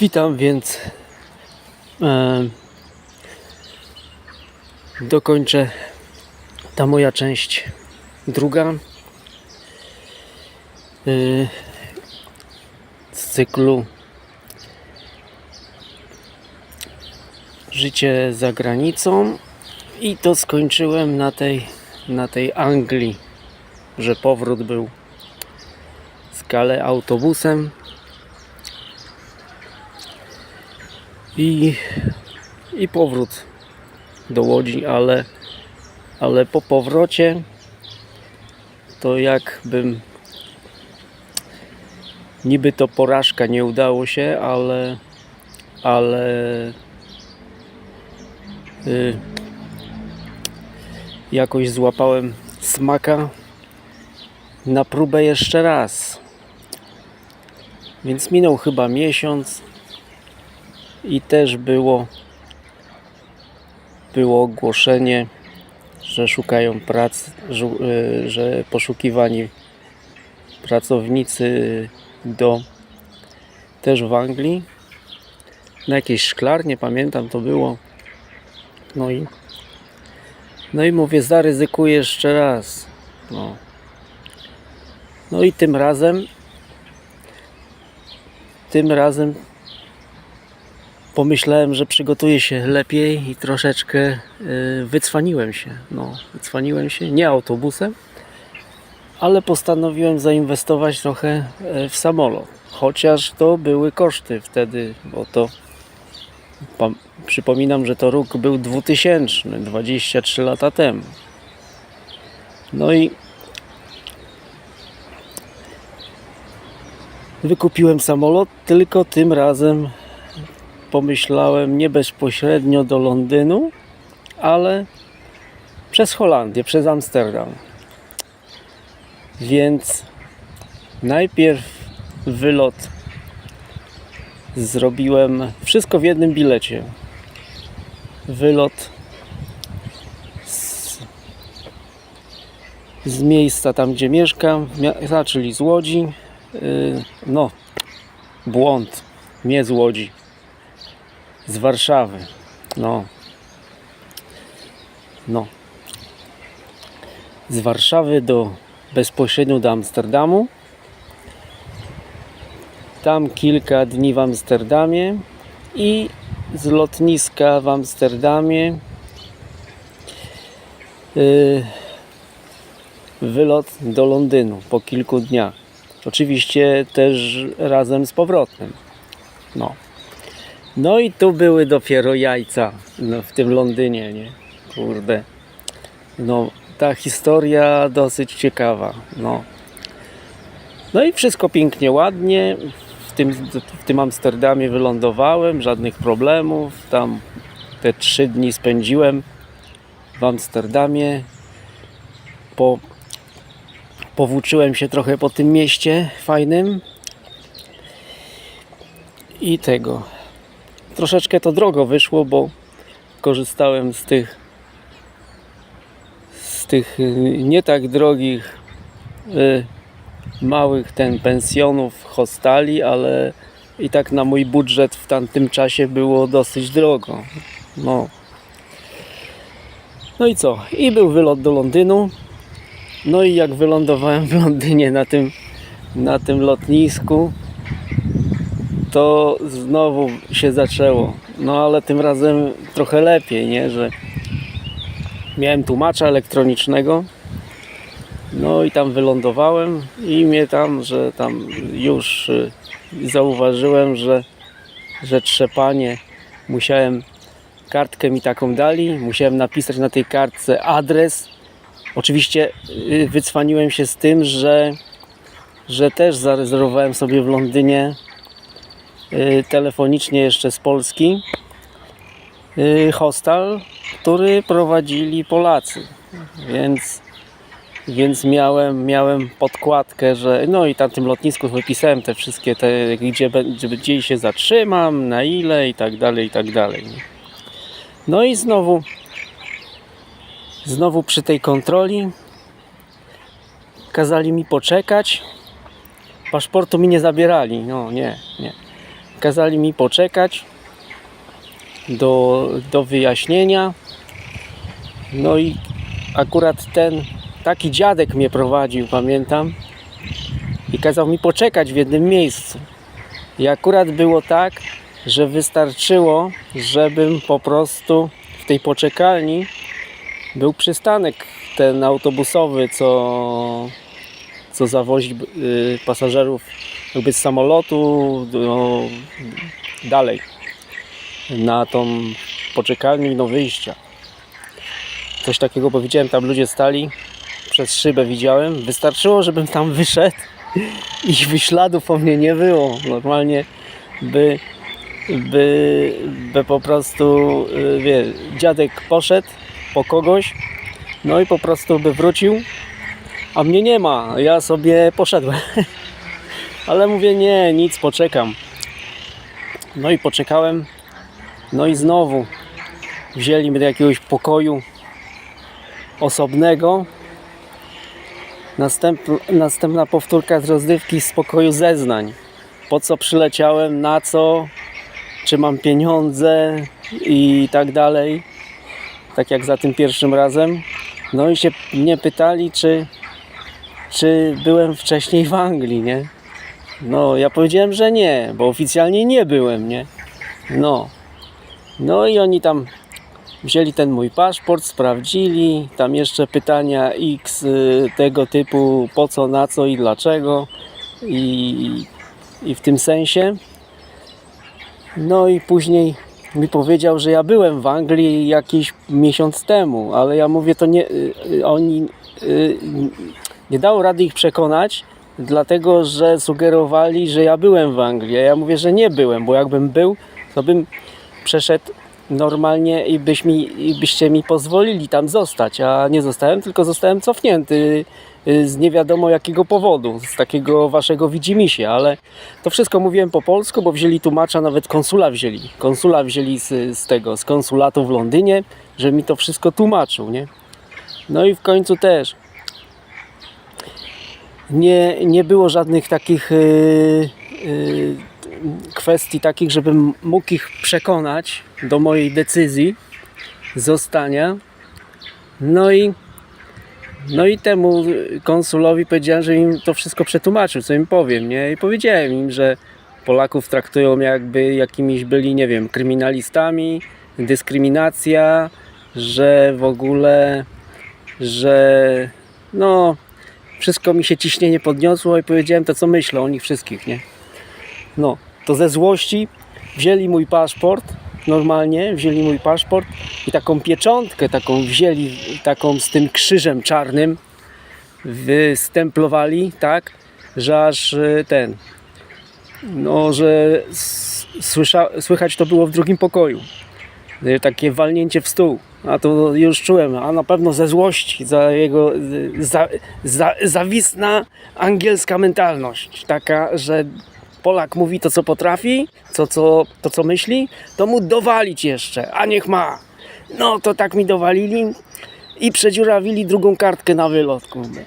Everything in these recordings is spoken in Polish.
Witam, więc e, dokończę ta moja część druga e, z cyklu Życie za granicą i to skończyłem na tej, na tej Anglii, że powrót był z Kale autobusem i, i powrót do Łodzi, ale, ale po powrocie to jakbym niby to porażka nie udało się, ale ale y, jakoś złapałem smaka na próbę jeszcze raz. Więc minął chyba miesiąc i też było było ogłoszenie, że szukają pracy, że, y, że poszukiwani pracownicy do też w Anglii. Na jakiejś szklarnie, pamiętam to było. No i no i mówię zaryzykuję jeszcze raz. No, no i tym razem tym razem pomyślałem, że przygotuję się lepiej i troszeczkę y, wycwaniłem się. No, wycwaniłem się, nie autobusem, ale postanowiłem zainwestować trochę y, w samolot. Chociaż to były koszty wtedy, bo to przypominam, że to rok był 2000, 23 lata temu. No i wykupiłem samolot, tylko tym razem pomyślałem nie bezpośrednio do Londynu, ale przez Holandię, przez Amsterdam. Więc najpierw wylot zrobiłem wszystko w jednym bilecie. Wylot z, z miejsca tam, gdzie mieszkam, czyli z Łodzi. Yy, no, błąd, nie z Łodzi z Warszawy. No. No. Z Warszawy do bezpośrednio do Amsterdamu. Tam kilka dni w Amsterdamie i z lotniska w Amsterdamie yy, wylot do Londynu po kilku dniach. Oczywiście też razem z powrotem. No. No i tu były dopiero jajca no, w tym Londynie, nie? Kurde. No, ta historia dosyć ciekawa, no. No i wszystko pięknie, ładnie. W tym, w tym Amsterdamie wylądowałem, żadnych problemów. Tam te trzy dni spędziłem w Amsterdamie. Po, powłóczyłem się trochę po tym mieście fajnym. I tego troszeczkę to drogo wyszło, bo korzystałem z tych z tych y, nie tak drogich y, małych ten pensjonów, hostali, ale i tak na mój budżet w tamtym czasie było dosyć drogo. No. No i co? I był wylot do Londynu. No i jak wylądowałem w Londynie na tym na tym lotnisku, to znowu się zaczęło. No ale tym razem trochę lepiej, nie? Że miałem tłumacza elektronicznego. No i tam wylądowałem i mnie tam, że tam już y, zauważyłem, że, że trzepanie musiałem kartkę mi taką dali, musiałem napisać na tej kartce adres. Oczywiście y, wycwaniłem się z tym, że, że też zarezerwowałem sobie w Londynie telefonicznie jeszcze z Polski y, hostel, który prowadzili Polacy. Więc, więc miałem, miałem podkładkę, że no i na tym lotnisku wypisałem te wszystkie te, gdzie, gdzie się zatrzymam, na ile i tak dalej, i tak dalej. No i znowu znowu przy tej kontroli kazali mi poczekać. Paszportu mi nie zabierali. No nie, nie kazali mi poczekać do, do wyjaśnienia. No i akurat ten taki dziadek mnie prowadził, pamiętam, i kazał mi poczekać w jednym miejscu. I akurat było tak, że wystarczyło, żebym po prostu w tej poczekalni był przystanek ten autobusowy, co, co zawozi y, pasażerów jakby z samolotu do, dalej na tą poczekalnię do wyjścia. Coś takiego powiedziałem, tam ludzie stali, przez szybę widziałem. Wystarczyło, żebym tam wyszedł i by śladów po mnie nie było. Normalnie by, by, by po prostu, y, wie, dziadek poszedł po kogoś, no i po prostu by wrócił, a mnie nie ma. Ja sobie poszedłem. Ale mówię, nie, nic, poczekam. No i poczekałem. No i znowu wzięli mnie do jakiegoś pokoju osobnego. Następ, następna powtórka z rozrywki z pokoju zeznań. Po co przyleciałem, na co, czy mam pieniądze i tak dalej. Tak jak za tym pierwszym razem. No i się mnie pytali, czy, czy byłem wcześniej w Anglii, nie? No, ja powiedziałem, że nie, bo oficjalnie nie byłem, nie? No. No i oni tam wzięli ten mój paszport, sprawdzili, tam jeszcze pytania X y, tego typu po co, na co i dlaczego i, i w tym sensie. No i później mi powiedział, że ja byłem w Anglii jakiś miesiąc temu, ale ja mówię, to nie, y, y, oni nie dało rady ich przekonać, dlatego że sugerowali, że ja byłem w Anglii. A ja mówię, że nie byłem, bo jakbym był, to bym przeszedł normalnie i, byś mi, i byście mi pozwolili tam zostać, a nie zostałem, tylko zostałem cofnięty y, z nie wiadomo jakiego powodu, z takiego waszego widzimisię, ale to wszystko mówiłem po polsku, bo wzięli tłumacza, nawet konsula wzięli. Konsula wzięli z, z tego, z konsulatu w Londynie, że mi to wszystko tłumaczył, nie? No i w końcu też nie, nie było żadnych takich y, y, kwestii takich, żebym mógł ich przekonać do mojej decyzji zostania. No i no i temu konsulowi powiedziałem, że im to wszystko przetłumaczył, co im powiem, nie? I powiedziałem im, że Polaków traktują jakby jakimiś byli, nie wiem, kryminalistami, dyskryminacja, że w ogóle, że no wszystko mi się ciśnienie podniosło i powiedziałem to, co myślę o nich wszystkich, nie? No, to ze złości wzięli mój paszport, normalnie wzięli mój paszport i taką pieczątkę taką wzięli, taką z tym krzyżem czarnym, wystemplowali, tak, że aż y, ten, no, że słysza, słychać to było w drugim pokoju. Y, Takie walnięcie w stół. A to już czułem, a na pewno ze złości za jego za, za, zawisna angielska mentalność. Taka, że Polak mówi to, co potrafi, co, co, to, co myśli, to mu dowalić jeszcze, a niech ma. No to tak mi dowalili i przedziurawili drugą kartkę na wylot, kurde.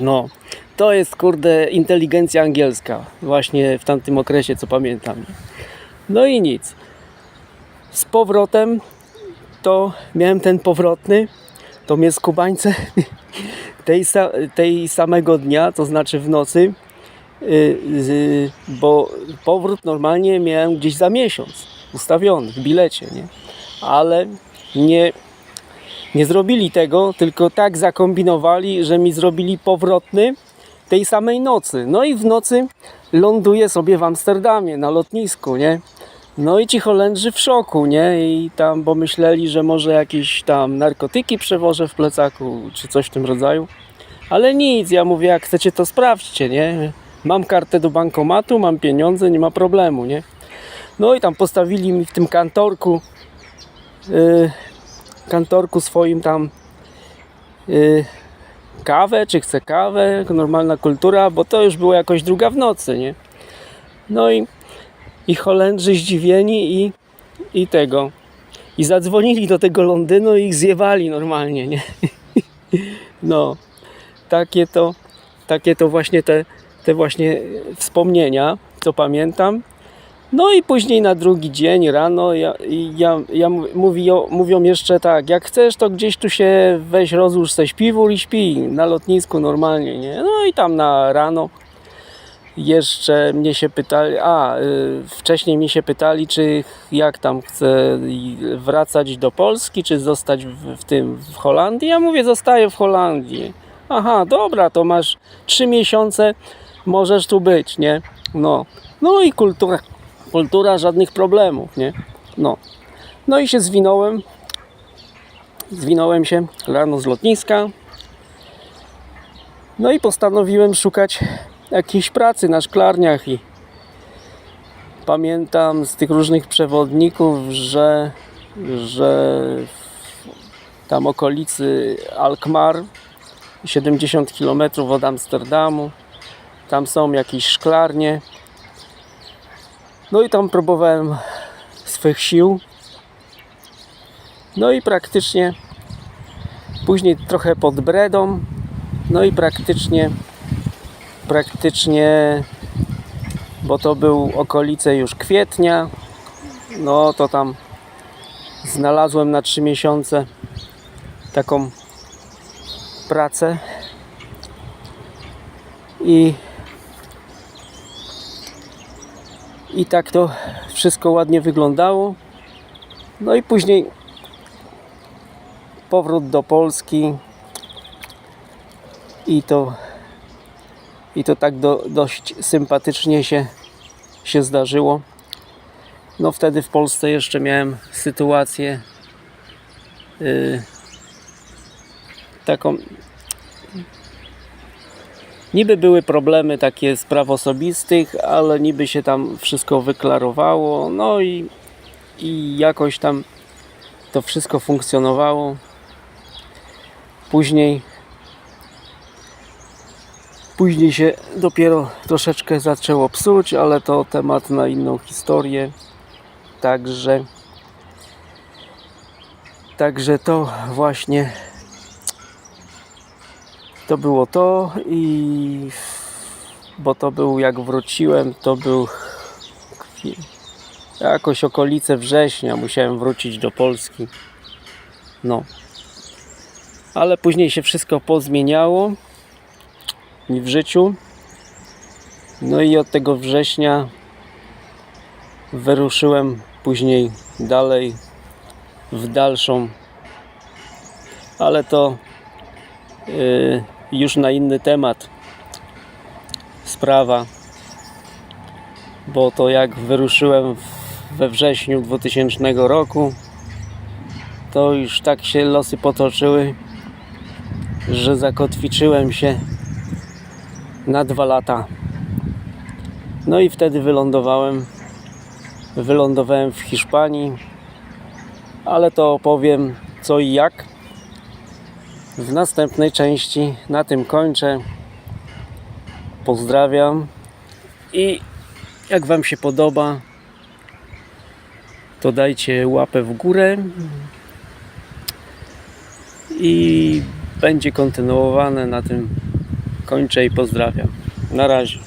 No, to jest, kurde, inteligencja angielska, właśnie w tamtym okresie, co pamiętam. No i nic. Z powrotem to miałem ten powrotny, to mnie skubańce tej, tej samego dnia, to znaczy w nocy, y, bo powrót normalnie miałem gdzieś za miesiąc ustawiony w bilecie, nie? Ale nie, nie zrobili tego, tylko tak zakombinowali, że mi zrobili powrotny tej samej nocy. No i w nocy ląduję sobie w Amsterdamie na lotnisku, nie? No i ci Holendrzy w szoku, nie? I tam, bo myśleli, że może jakieś tam narkotyki przewożę w plecaku, czy coś w tym rodzaju. Ale nic, ja mówię, jak chcecie to sprawdźcie, nie? Mam kartę do bankomatu, mam pieniądze, nie ma problemu, nie? No i tam postawili mi w tym kantorku, yy, kantorku swoim tam yy, kawę, czy chcę kawę, normalna kultura, bo to już było jakoś druga w nocy, nie? No i, i Holendrzy zdziwieni i, i tego. I zadzwonili do tego Londynu i ich zjewali normalnie, nie? No, takie to, takie to właśnie te, te właśnie wspomnienia, co pamiętam. No i później na drugi dzień rano ja, ja, ja mów- mówi, mówią jeszcze tak, jak chcesz to gdzieś tu się weź rozłóż se śpiwór i śpi na lotnisku normalnie, nie? No i tam na rano jeszcze mnie się pytali, a y, wcześniej mnie się pytali, czy jak tam chcę wracać do Polski, czy zostać w, w tym w Holandii. Ja mówię, zostaję w Holandii. Aha, dobra, to masz trzy miesiące, możesz tu być, nie? No, no i kultura, kultura żadnych problemów, nie? No, no i się zwinąłem, zwinąłem się rano z lotniska. No i postanowiłem szukać jakiejś pracy na szklarniach i pamiętam z tych różnych przewodników, że, że w tam okolicy Alkmaar 70 km od Amsterdamu tam są jakieś szklarnie. No i tam próbowałem swych sił. No i praktycznie później trochę pod bredą. No i praktycznie praktycznie, bo to był okolice już kwietnia, no to tam znalazłem na 3 miesiące taką pracę i i tak to wszystko ładnie wyglądało. No i później powrót do Polski i to i to tak do, dość sympatycznie się, się zdarzyło. No wtedy w Polsce jeszcze miałem sytuację yy, taką niby były problemy takie spraw osobistych, ale niby się tam wszystko wyklarowało, no i, i jakoś tam to wszystko funkcjonowało. Później Później się dopiero troszeczkę zaczęło psuć, ale to temat na inną historię. Także Także to właśnie to było to i bo to był jak wróciłem, to był jakoś okolice września musiałem wrócić do Polski. No. Ale później się wszystko pozmieniało mi w życiu. No i od tego września wyruszyłem później dalej w dalszą, ale to yy, już na inny temat. Sprawa, bo to jak wyruszyłem we wrześniu 2000 roku, to już tak się losy potoczyły, że zakotwiczyłem się na dwa lata. No i wtedy wylądowałem wylądowałem w Hiszpanii, ale to opowiem co i jak w następnej części. Na tym kończę. Pozdrawiam i jak Wam się podoba, to dajcie łapę w górę i będzie kontynuowane na tym kończę i pozdrawiam. Na razie.